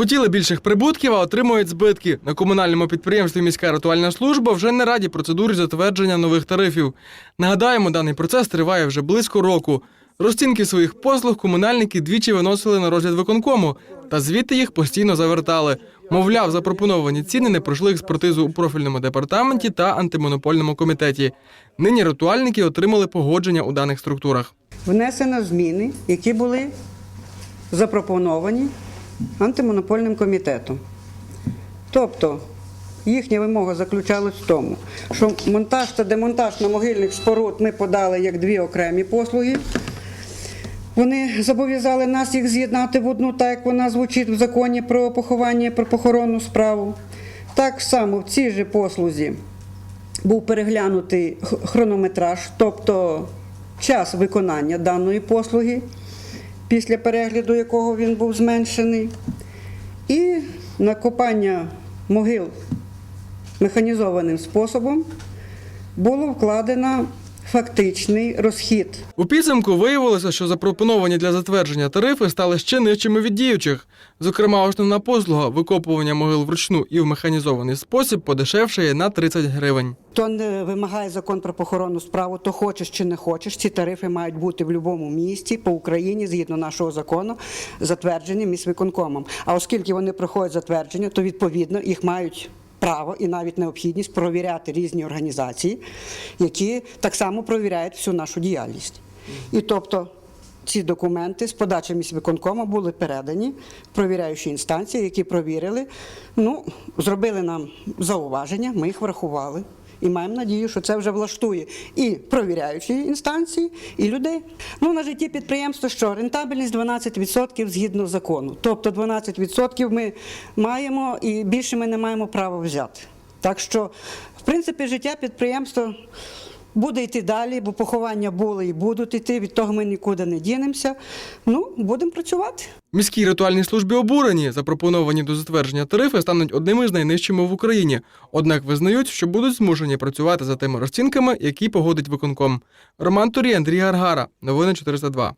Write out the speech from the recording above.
Хотіли більших прибутків, а отримують збитки. На комунальному підприємстві міська рятувальна служба вже не раді процедурі затвердження нових тарифів. Нагадаємо, даний процес триває вже близько року. Розцінки своїх послуг комунальники двічі виносили на розгляд виконкому, та звідти їх постійно завертали. Мовляв, запропоновані ціни не пройшли експертизу у профільному департаменті та антимонопольному комітеті. Нині рятувальники отримали погодження у даних структурах. внесено зміни, які були запропоновані антимонопольним комітетом. Тобто їхня вимога заключалась в тому, що монтаж та демонтаж на могильних споруд ми подали як дві окремі послуги. Вони зобов'язали нас їх з'єднати в одну, так як вона звучить в законі про поховання про похоронну справу. Так само в цій же послузі був переглянутий хронометраж, тобто час виконання даної послуги, після перегляду якого він був зменшений, і накопання могил механізованим способом було вкладено фактичний розхід У підсумку виявилося, що запропоновані для затвердження тарифи стали ще нижчими від діючих. Зокрема, основна послуга викопування могил вручну і в механізований спосіб подешевшає на 30 гривень. То не вимагає закон про похоронну справу, то хочеш чи не хочеш. Ці тарифи мають бути в будь-якому місті по Україні згідно нашого закону, затверджені міськвиконкомом. А оскільки вони проходять затвердження, то відповідно їх мають. Право і навіть необхідність провіряти різні організації, які так само провіряють всю нашу діяльність. І тобто ці документи з подачі міськвиконкому були передані провіряючі інстанції, які провірили, ну, зробили нам зауваження, ми їх врахували. І маємо надію, що це вже влаштує і провіряючі інстанції, і людей. Ну, на житті підприємства що? Рентабельність 12% згідно закону. Тобто 12% ми маємо і більше ми не маємо права взяти. Так що, в принципі, життя підприємства буде йти далі, бо поховання були і будуть йти, від того ми нікуди не дінемося. Ну, будемо працювати. Міській ритуальній службі обурені запропоновані до затвердження тарифи стануть одними з найнижчими в Україні. Однак визнають, що будуть змушені працювати за тими розцінками, які погодить виконком. Роман Турій, Андрій Гаргара. Новини 402.